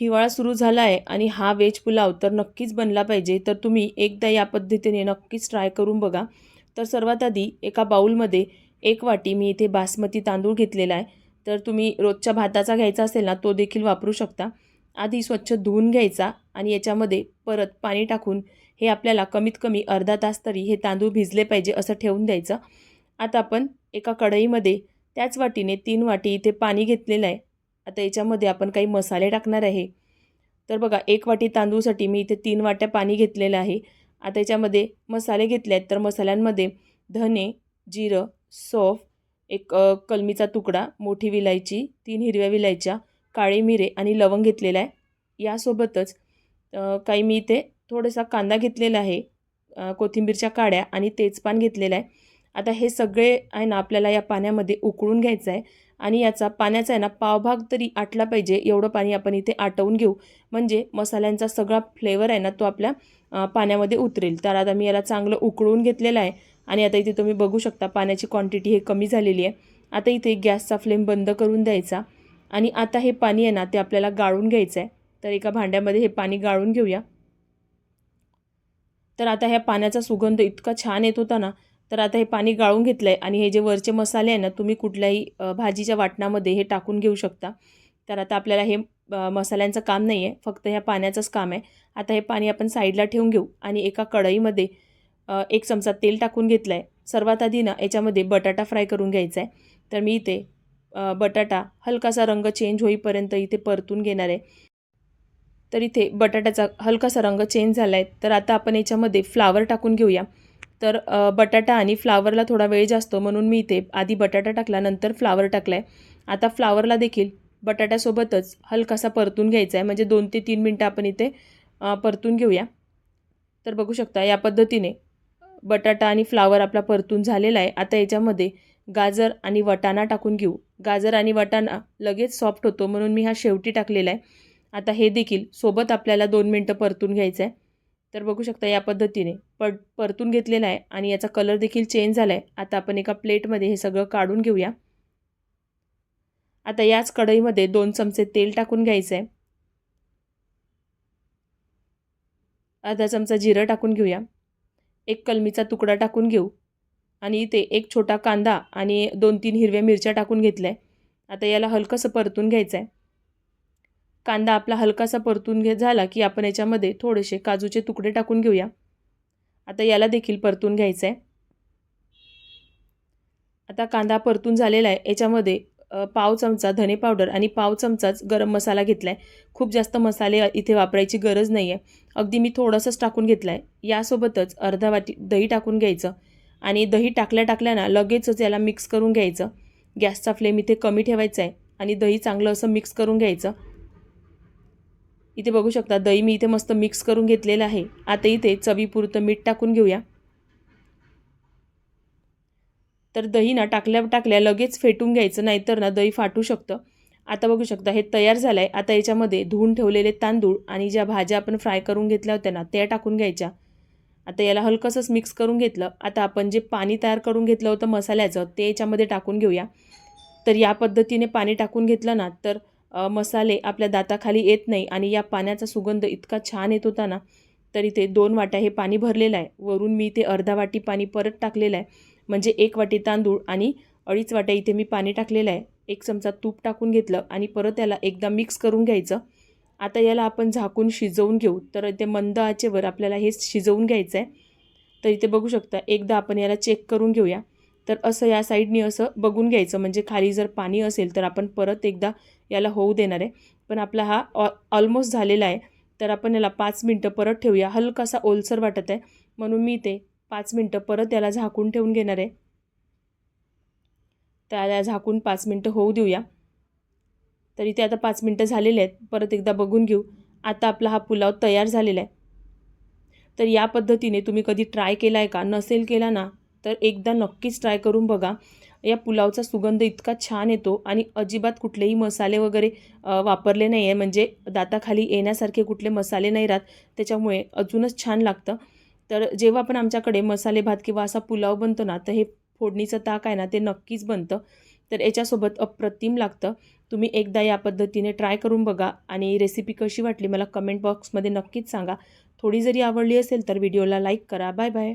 हिवाळा सुरू झाला आहे आणि हा व्हेज पुलाव तर नक्कीच बनला पाहिजे तर तुम्ही एकदा या पद्धतीने नक्कीच ट्राय करून बघा. तर सर्वात आधी एका बाऊलमध्ये एक वाटी मी इथे बासमती तांदूळ घेतलेला आहे. तर तुम्ही रोजच्या भाताचा घ्यायचा असेल ना तो देखील वापरू शकता. आधी स्वच्छ धुवून घ्यायचा आणि याच्यामध्ये परत पाणी टाकून हे आपल्याला कमीत कमी अर्धा तास तरी हे तांदूळ भिजले पाहिजे असं ठेवून द्यायचं. आता आपण एका कढईमध्ये त्याच वाटीने तीन वाटी इथे पाणी घेतलेलं आहे. आता याच्यामध्ये आपण काही मसाले टाकणार आहे. तर बघा एक वाटी तांदूळसाठी मी इथे तीन वाट्या पाणी घेतलेलं आहे. आता याच्यामध्ये मसाले घेतले आहेत तर मसाल्यांमध्ये धने जिरं सौफ एक कलमीचा तुकडा मोठी विलायची तीन हिरव्या विलायच्या काळे मिरे आणि लवंग घेतलेला आहे. यासोबतच काही मी इथे थोडासा कांदा घेतलेला आहे कोथिंबीरच्या काड्या आणि तेजपान घेतलेलं आहे. आता हे सगळे आहे ना आपल्याला या पाण्यामध्ये उकळून घ्यायचं आहे. आणि याचा पाण्याचा आहे ना पावभाग तरी आटला पाहिजे. एवढं पाणी आपण इथे आटवून घेऊ. म्हणजे मसाल्यांचा सगळा फ्लेवर आहे ना तो आपल्या पाण्यामध्ये उतरेल. तर आता मी याला चांगलं उकळून घेतलेलं आहे. आणि आता इथे तुम्ही बघू शकता पाण्याची क्वांटिटी हे कमी झालेली आहे. आता इथे गॅसचा फ्लेम बंद करून द्यायचा. आणि आता हे पाणी आहे ना ते आपल्याला गाळून घ्यायचं आहे. तर एका भांड्यामध्ये हे पाणी गाळून घेऊया. तर आता ह्या पाण्याचा सुगंध इतका छान येत होता ना तर आता हे पाणी गाळून घेतलं आहे आणि हे जे वरचे मसाले आहे ना तुम्ही कुठल्याही भाजीच्या वाटणामध्ये हे टाकून घेऊ शकता. तर आता आपल्याला हे मसाल्यांचं काम नाही आहे फक्त ह्या पाण्याचंच काम आहे. आता हे पाणी आपण साईडला ठेवून घेऊ आणि एका कढईमध्ये एक चमचा तेल टाकून घेतलं आहे सर्वात आधी ना याच्यामध्ये बटाटा फ्राय करून घ्यायचा आहे तर मी इथे बटाटा हलकासा रंग चेंज होईपर्यंत इथे परतून घेणार आहे. तर इथे बटाट्याचा हलकासा रंग चेंज झाला आहे तर आता आपण याच्यामध्ये फ्लावर टाकून घेऊया. तर बटाटा आणि फ्लावरला थोडा वेळ जास्त म्हणून मी इथे आधी बटाटा टाकला नंतर फ्लावर टाकला आहे आता फ्लावरला देखील बटाट्यासोबतच हलकासा परतून घ्यायचा आहे म्हणजे दोन ते तीन मिनटं आपण इथे परतून घेऊया. तर बघू शकता या पद्धतीने बटाटा आणि फ्लावर आपला परतून झालेला आहे आता याच्यामध्ये गाजर आणि वटाणा टाकून घेऊ. गाजर आणि वटाणा लगेच सॉफ्ट होतो म्हणून मी हा शेवटी टाकलेला आहे आता हे देखील सोबत आपल्याला दोन मिनटं परतून घ्यायचं आहे तर बघू शकता या पद्धतीने. पड परतून घेतलेला आहे आणि याचा कलर देखील चेंज झाला आहे आता आपण एका प्लेटमध्ये हे सगळं काढून घेऊया. आता याच कढईमध्ये दोन चमचे तेल टाकून घ्यायचं आहे अर्धा चमचा जिरं टाकून घेऊया. एक कलमीचा तुकडा टाकून घेऊ. आणि इथे एक छोटा कांदा आणि दोन तीन हिरव्या मिरच्या टाकून घेतल्या. आहे आता याला हलकंसं परतून घ्यायचं आहे कांदा आपला हलकासा परतून घे झाला की आपण याच्यामध्ये थोडेसे काजूचे तुकडे टाकून घेऊया. आता याला देखील परतून घ्यायचं आहे आता कांदा परतून झालेला आहे. याच्यामध्ये पाव चमचा धने पावडर आणि पाव चमचाच गरम मसाला घेतला आहे खूप जास्त मसाले इथे वापरायची गरज नाही आहे अगदी मी थोडंसंच टाकून घेतलं आहे यासोबतच अर्धा वाटी दही टाकून घ्यायचं आणि दही टाकल्या टाकल्याना लगेचच याला मिक्स करून घ्यायचं. गॅसचा फ्लेम इथे कमी ठेवायचा आहे आणि दही चांगलं असं मिक्स करून घ्यायचं. इथे बघू शकता दही मी इथे मस्त मिक्स करून घेतलेलं आहे. आता इथे चवीपुरतं मीठ टाकून घेऊया. तर दही ना टाकल्या टाकल्या लगेच फेटून घ्यायचं नाहीतर ना दही फाटू शकतं. आता बघू शकता हे तयार झालं आहे आता याच्यामध्ये धुवून ठेवलेले तांदूळ आणि ज्या भाज्या आपण फ्राय करून घेतल्या होत्या ना त्या टाकून घ्यायच्या. आता याला हलकंसंच मिक्स करून घेतलं. आता आपण जे पाणी तयार करून घेतलं होतं मसाल्याचं ते याच्यामध्ये टाकून घेऊया. तर या पद्धतीने पाणी टाकून घेतलं ना तर मसाले आपल्या दाताखाली येत नाही आणि या पाण्याचा सुगंध इतका छान येत होता ना तर इथे दोन वाट्या हे पाणी भरलेलं आहे. वरून मी इथे अर्धा वाटी पाणी परत टाकलेलं आहे. म्हणजे एक वाटी तांदूळ आणि अडीच वाट्या इथे मी पाणी टाकलेलं आहे. एक चमचा तूप टाकून घेतलं आणि परत याला एकदा मिक्स करून घ्यायचं. आता याला आपण झाकून शिजवून घेऊ. तर इथे मंद आचेवर आपल्याला हे शिजवून घ्यायचं आहे. तर इथे बघू शकता. एकदा आपण याला चेक करून घेऊया. तर असं या साईडनी असं बघून घ्यायचं. म्हणजे खाली जर पाणी असेल तर आपण परत एकदा याला होऊ देणार आहे. पण आपला हा ऑ ऑलमोस्ट झालेला आहे. तर आपण याला पाच मिनटं परत ठेवूया. हलकासा ओलसर वाटत आहे. म्हणून मी ते पाच मिनटं परत याला झाकून ठेवून घेणार आहे. त्याला झाकून पाच मिनटं होऊ देऊया. तर इथे आता पाच मिनटं झालेले आहेत. परत एकदा बघून घेऊ. आता आपला हा पुलाव तयार झालेला आहे. तर या पद्धतीने तुम्ही कधी ट्राय केला आहे का? नसेल केला ना तर एकदा नक्कीच ट्राय करून बघा. या पुलावचा सुगंध इतका छान येतो आणि अजिबात कुठलेही मसाले वगैरे वापरले नाही आहे म्हणजे दाताखाली येण्यासारखे कुठले मसाले नाही राहत. त्याच्यामुळे अजूनच छान लागतं. तर जेव्हा पण आमच्याकडे मसाले भात किंवा असा पुलाव बनतो ना तर हे फोडणीचं ताक आहे ना ते नक्कीच बनतं. तर याच्यासोबत अप्रतिम लागतं. तुम्ही एकदा या पद्धतीने ट्राय करून बघा आणि रेसिपी कशी वाटली मला कमेंट बॉक्समध्ये नक्कीच सांगा. थोडी जरी आवडली असेल तर व्हिडिओला लाईक करा. Bye bye